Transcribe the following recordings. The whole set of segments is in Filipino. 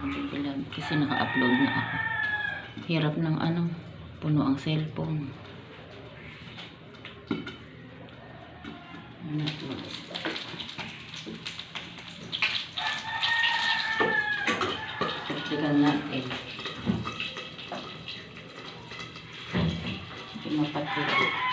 kabibilab kasi naka-upload na ako. Hirap ng ano, puno ang cellphone. Ano ito? Tignan natin. Hindi mapatid.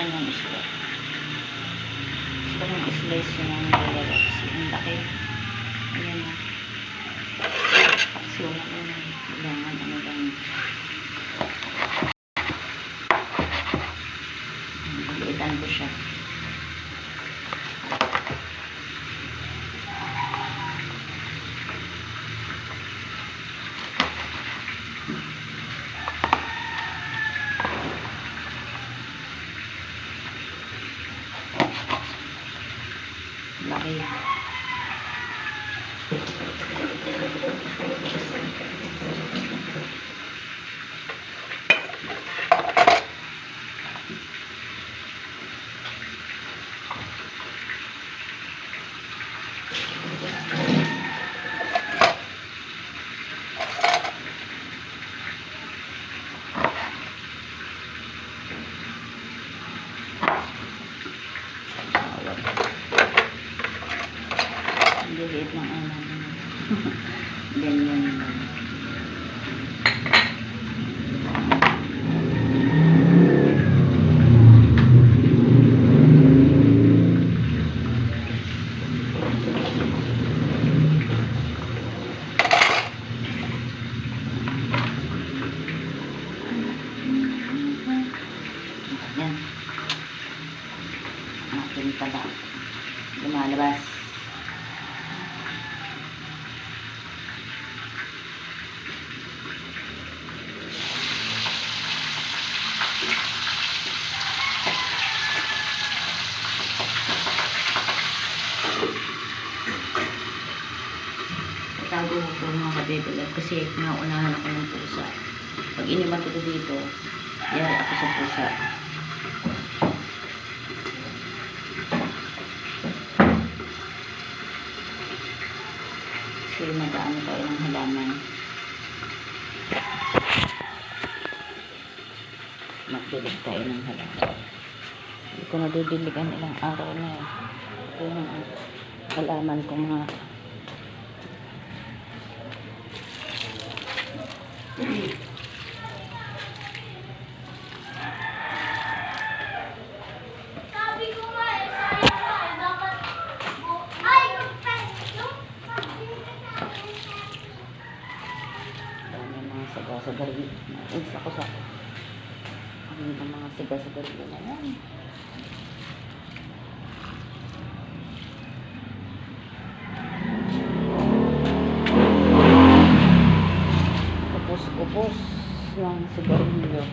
Liitan yung isla. Gusto kong slice yung mga dalawa kasi ang laki. Ayan na. Taxi wala ko na. Kailangan ano lang. Liitan ko siya. Laki. Sawat. Ang liit ng ano. Ganyan lang. Yan. Akin pala. Lumalabas. Tago ko mga kabibilad kasi naunahan ako ng pusa. Pag inimat ko dito, yari ako sa pusa. Kasi nag-ano tayo ng halaman. Magdilig tayo ng halaman. Hindi ko nadidiligan ilang araw na eh. Ito yung halaman ko mga Sabi ko nga eh, sabi ko eh, dapat bu- Ay, yung pen! Yung sabi ko sa akin, dami mga saga-sagali. Isa ko sa ano yung mga saga-sagali na yan. Upos-upos ng sigarilyo.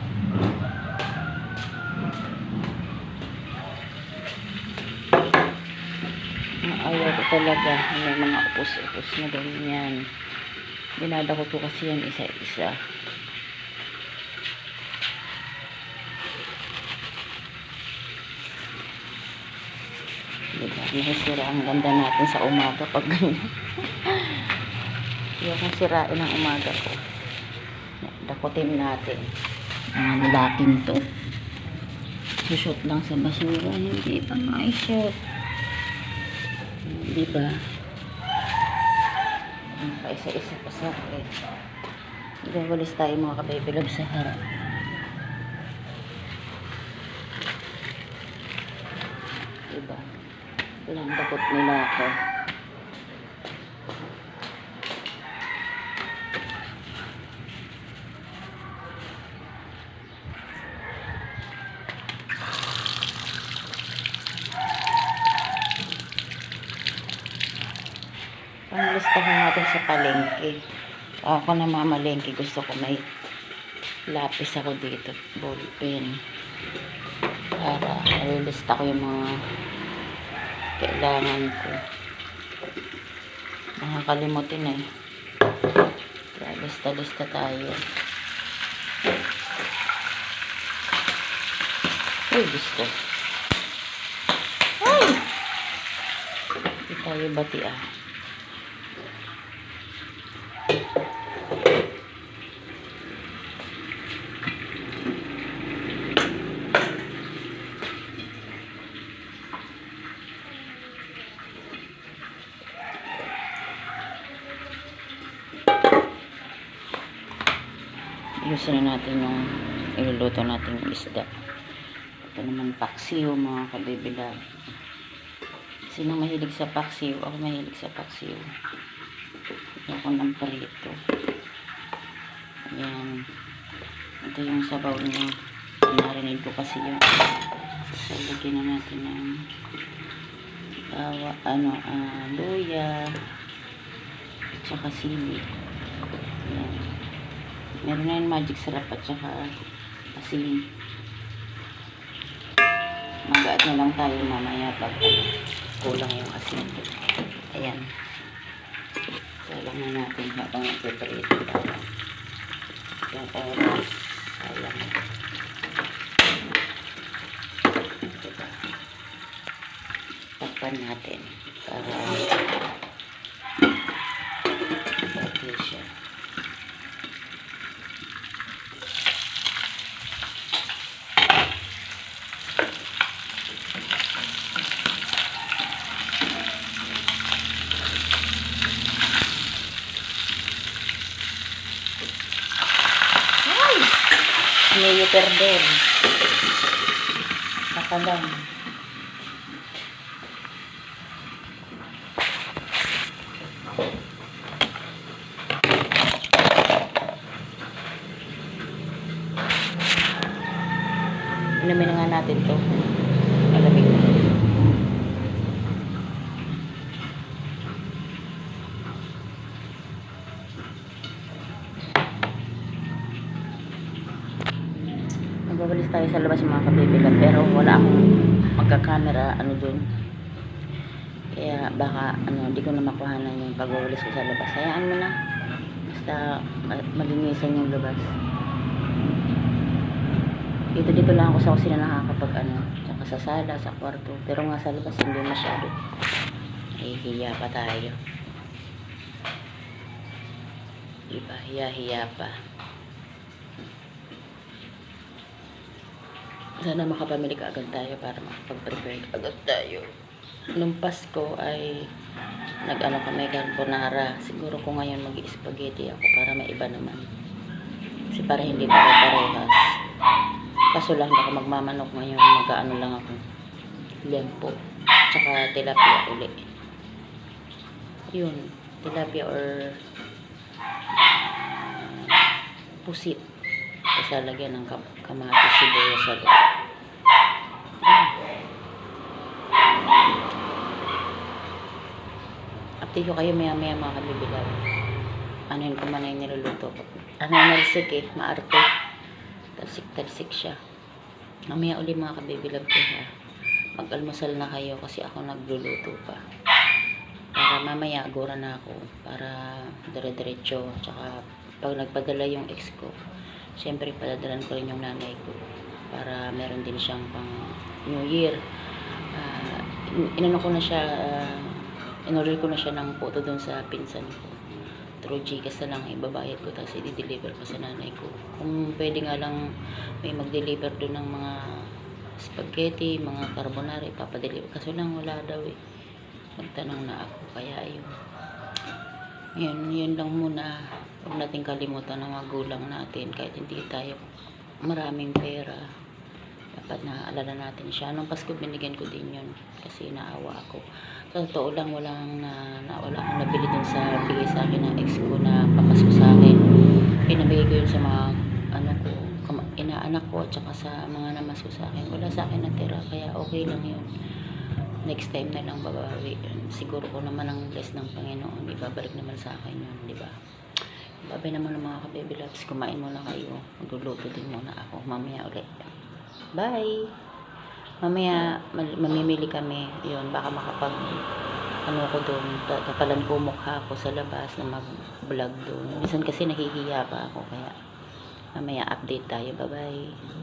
Ang ayaw ko talaga may mga upos-upos na ganyan. Dinadako ko kasi yan isa-isa. Nasisira ang ganda natin sa umaga pag ganyan. Hindi akong sirain ang umaga ko. Dakutin natin. Mga lalaking to. Sushoot lang sa basura. Hindi pa ma-shoot. Di ba? Ang paisa-isa pa sa akin. Gawalis tayo mga kabibilab sa harap. Ilang dakot nila ako. Panglistahan natin sa palengke. Ako na mamalengke. Gusto ko may lapis ako dito. Ball pen. Para ilista ko yung mga kailangan ko. Nakakalimutin eh. Kaya lista-lista tayo. Ay, gusto. Ay! Hindi tayo bati ah. Ayusin na natin yung iluluto natin yung isda. Ito naman paksiw mga kabibila. Sino mahilig sa paksiw? Ako mahilig sa paksiw. Ako ng prito. Ayan. Ito yung sabaw niya. Narinig ko kasi yun. So, lagyan na natin ng bawa, ano, ah, luya, tsaka sili. Ayan. Meron na yung magic sarap at saka asin. Magaat na lang tayo mamaya pag kulang yung asin. Ayan. Salang na natin habang tayo. Yung oras. Sayang. Takpan natin para okay siya. Ay! May perder. Saka lang. Inumin na nga natin to. Tayo sa labas mga kabibilan pero wala akong magka-camera ano dun. Kaya baka ano di ko na makuhanan yung pagbabalis ko sa labas. Hayaan mo na. Basta ma- malinisan yung labas. Dito dito lang ako sa kusina nakakapag ano, tsaka sa sala, sa kwarto. Pero nga sa labas hindi masyado. Ay, hiya pa tayo. Diba? Hiya-hiya pa. Sana makapamili ka agad tayo para makapag-prepare ka agad tayo. Nung Pasko ay nag-ano kami carbonara. Siguro ko ngayon mag-spaghetti ako para may iba naman. Kasi para hindi pa parehas. Kaso lang ako magmamanok ngayon. Mag-ano lang ako. Lempo. Tsaka tilapia uli. Yun. Tilapia or pusit. Tapos lalagyan ng kam kamatis, sibuyas sa loob. Update kayo maya maya mga kabibilaw. Ano yun kung ano niluluto ko. Ano yung nalsik eh, maarte. Talsik-talsik siya. Mamaya uli mga kabibilab ko ha. Mag-almusal na kayo kasi ako nagluluto pa. Para mamaya agora na ako. Para dire-diretso. Tsaka pag nagpadala yung ex ko, syempre padadalan ko rin yung nanay ko. Para meron din siyang pang New Year. In- inano ko na siya, uh, in-order ko na siya ng photo doon sa pinsan ko. Through Gcash na lang ibabayad ko tapos i-deliver ko sa nanay ko. Kung pwede nga lang may mag-deliver doon ng mga spaghetti, mga carbonara, ipapadeliver. Kaso lang wala daw eh. Magtanong na ako, kaya ayun. Yun, yun lang muna. Huwag natin kalimutan ng mga gulang natin kahit hindi tayo maraming pera. Dapat naaalala natin siya. Nung Pasko binigyan ko din yun kasi naawa ako. Sa totoo lang, walang na, na, wala akong nabili dun sa bigay sa akin ng ex ko na pamasko sa akin. Pinabigay ko yun sa mga ano ko, inaanak ko at saka sa mga namasko sa akin. Wala sa akin natira kaya okay lang yun. Next time na lang babawi. Siguro ko naman ang bless ng Panginoon. Ibabalik naman sa akin yun, di ba? Babay na muna mga ka-baby loves. Kumain muna kayo. Magluluto din muna ako. Mamaya ulit. Bye! Mamaya mamimili kami. Yun, baka makapag ano ko doon, tatapalan ko mukha ko sa labas na mag-vlog doon. Minsan kasi nahihiya pa ako kaya mamaya update tayo. Bye-bye.